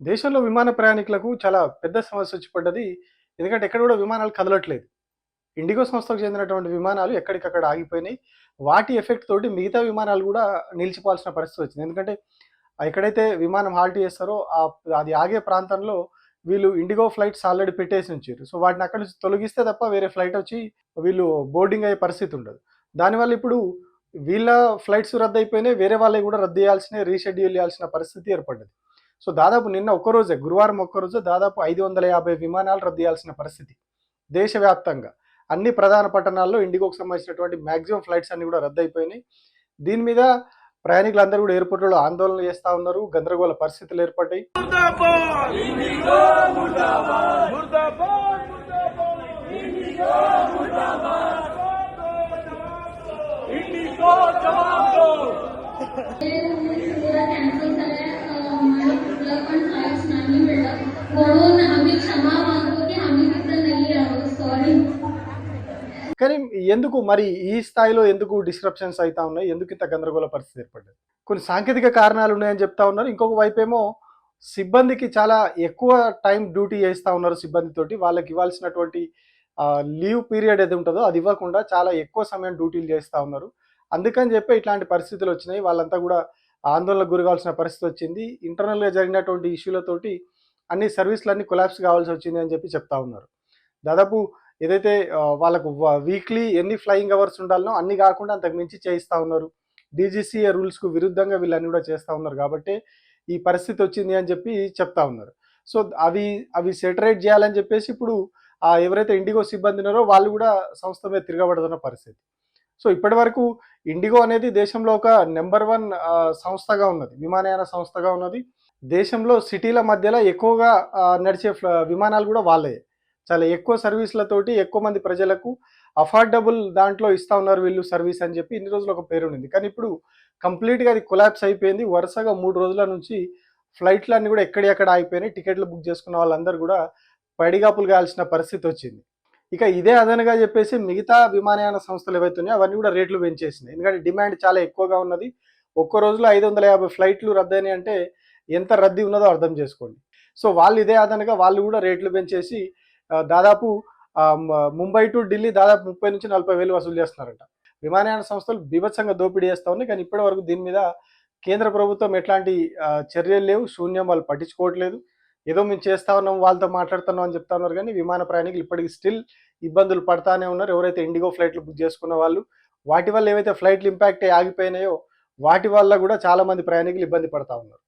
దేశంలో విమాన ప్రయాణికులకు చాలా పెద్ద సమస్య వచ్చి పడ్డది. ఎందుకంటే ఎక్కడ కూడా విమానాలు కదలట్లేదు. ఇండిగో సంస్థకు చెందినటువంటి విమానాలు ఎక్కడికక్కడ ఆగిపోయినాయి. వాటి ఎఫెక్ట్ తోటి మిగతా విమానాలు కూడా నిలిచిపోవాల్సిన పరిస్థితి వచ్చింది. ఎందుకంటే ఎక్కడైతే విమానం హాల్ట్ చేస్తారో అది ఆగే ప్రాంతంలో వీళ్ళు ఇండిగో ఫ్లైట్స్ ఆల్రెడీ పెట్టేసి ఉంచారు సో వాటిని అక్కడి నుంచి తొలగిస్తే తప్ప వేరే ఫ్లైట్ వచ్చి వీళ్ళు బోర్డింగ్ అయ్యే పరిస్థితి ఉండదు. దానివల్ల ఇప్పుడు వీళ్ళ ఫ్లైట్స్ రద్దయిపోయినాయి. వేరే వాళ్ళవి కూడా రద్దు చేయాల్సిన, రీషెడ్యూల్ చేయాల్సిన పరిస్థితి ఏర్పడ్డది. సో దాదాపు నిన్న ఒక్కరోజే గురువారం ఒక్కరోజు దాదాపు ఐదు వందల యాభై విమానాలు రద్దు చేయాల్సిన పరిస్థితి. దేశవ్యాప్తంగా. అన్ని ప్రధాన పట్టణాల్లో ఇండిగోకు సంబంధించినటువంటి మ్యాక్సిమం ఫ్లైట్స్ అన్ని కూడా రద్దు అయిపోయినాయి. దీని మీద ప్రయాణికులందరూ కూడా ఎయిర్పోర్ట్లో ఆందోళన చేస్తూ ఉన్నారు. గందరగోళ పరిస్థితులు ఏర్పడ్డాయి. కానీ ఎందుకు మరి ఈ స్థాయిలో ఎందుకు డిస్రప్షన్స్ అవుతా ఉన్నాయి? ఎందుకు ఇంత గందరగోళ పరిస్థితి ఏర్పడ్డది? కొన్ని సాంకేతిక కారణాలు ఉన్నాయని చెప్తా ఉన్నారు. ఇంకొక వైపు ఏమో సిబ్బందికి చాలా ఎక్కువ టైం డ్యూటీ చేస్తూ ఉన్నారు సిబ్బందితోటి. వాళ్ళకి ఇవ్వాల్సినటువంటి లీవ్ పీరియడ్ ఏది ఉంటుందో అది ఇవ్వకుండా చాలా ఎక్కువ సమయం డ్యూటీలు చేస్తూ ఉన్నారు. అందుకని చెప్పి ఇట్లాంటి పరిస్థితులు వచ్చినాయి. వాళ్ళంతా కూడా ఆందోళనకు గురగాల్సిన పరిస్థితి వచ్చింది. ఇంటర్నల్‌గా జరిగినటువంటి ఇష్యూలతోటి అన్ని సర్వీస్‌లన్నీ కొలాప్స్ కావాల్సి వచ్చింది అని చెప్పి చెప్తా ఉన్నారు. దాదాపు ఏదైతే వాళ్ళకు వ వీక్లీ ఎన్ని ఫ్లయింగ్ అవర్స్ ఉండాలనో అన్ని కాకుండా అంతకు మించి చేయిస్తూ ఉన్నారు. డీజీసీఏ రూల్స్‌కు విరుద్ధంగా వీళ్ళన్నీ కూడా చేస్తూ ఉన్నారు కాబట్టే ఈ పరిస్థితి వచ్చింది అని చెప్పి చెప్తా ఉన్నారు. సో అవి అవి సెటరేట్ చేయాలని చెప్పేసి ఇప్పుడు ఎవరైతే ఇండిగో సిబ్బంది ఉన్నారో వాళ్ళు కూడా సంస్థ మీద తిరగబడుతున్న పరిస్థితి. సో ఇప్పటివరకు ఇండిగో అనేది దేశంలో ఒక నెంబర్ వన్ సంస్థగా ఉన్నది. విమానయాన సంస్థగా ఉన్నది. దేశంలో సిటీల మధ్యలో ఎక్కువగా నడిచే ఫ్ల విమానాలు కూడా వాళ్ళే చాలా ఎక్కువ సర్వీస్‌లతోటి ఎక్కువ మంది ప్రజలకు అఫోర్డబుల్ దాంట్లో ఇస్తా ఉన్నారు వీళ్ళు సర్వీస్ అని చెప్పి ఇన్ని రోజులు ఒక పేరు ఉండింది కానీ ఇప్పుడు కంప్లీట్‌గా అది కొలాప్స్ అయిపోయింది. వరుసగా మూడు రోజుల నుంచి ఫ్లైట్‌లన్నీ కూడా ఎక్కడెక్కడ ఆగిపోయినాయి. టికెట్లు బుక్ చేసుకున్న వాళ్ళందరూ కూడా పడిగాపులు కాయాల్సిన పరిస్థితి వచ్చింది. ఇక ఇదే అదనగా చెప్పేసి మిగతా విమానయాన సంస్థలు ఏవైతే ఉన్నాయో అవన్నీ కూడా రేట్లు పెంచేసినాయి. ఎందుకంటే డిమాండ్ చాలా ఎక్కువగా ఉన్నది. ఒక్క రోజులో 550 ఫ్లైట్‌లు రద్దయినాయి అంటే ఎంత రద్దీ ఉన్నదో అర్థం చేసుకోండి. సో వాళ్ళు ఇదే అదనగా వాళ్ళు కూడా రేట్లు పెంచేసి దాదాపు ముంబై టు ఢిల్లీ దాదాపు 30-40 వేలు వసూలు చేస్తున్నారంట. విమానయాన సంస్థలు బీభత్సంగా దోపిడీ చేస్తూ ఉన్నాయి. కానీ ఇప్పటివరకు దీని మీద కేంద్ర ప్రభుత్వం ఎట్లాంటి చర్యలు లేవు. శూన్యం వాళ్ళు పట్టించుకోవట్లేదు. ఏదో మేము చేస్తా ఉన్నాం, వాళ్ళతో మాట్లాడుతున్నాం అని చెప్తా ఉన్నారు కానీ విమాన ప్రయాణికులు ఇప్పటికి స్టిల్ ఇబ్బందులు పడతానే ఉన్నారు. ఎవరైతే ఇండిగో ఫ్లైట్‌లు బుక్ చేసుకున్న వాళ్ళు వాటి వల్ల ఏవైతే ఫ్లైట్‌లు ఇంపాక్ట్ అయ్యి ఆగిపోయినాయో వాటి వల్ల కూడా చాలా మంది ప్రయాణికులు ఇబ్బంది పడతా ఉన్నారు.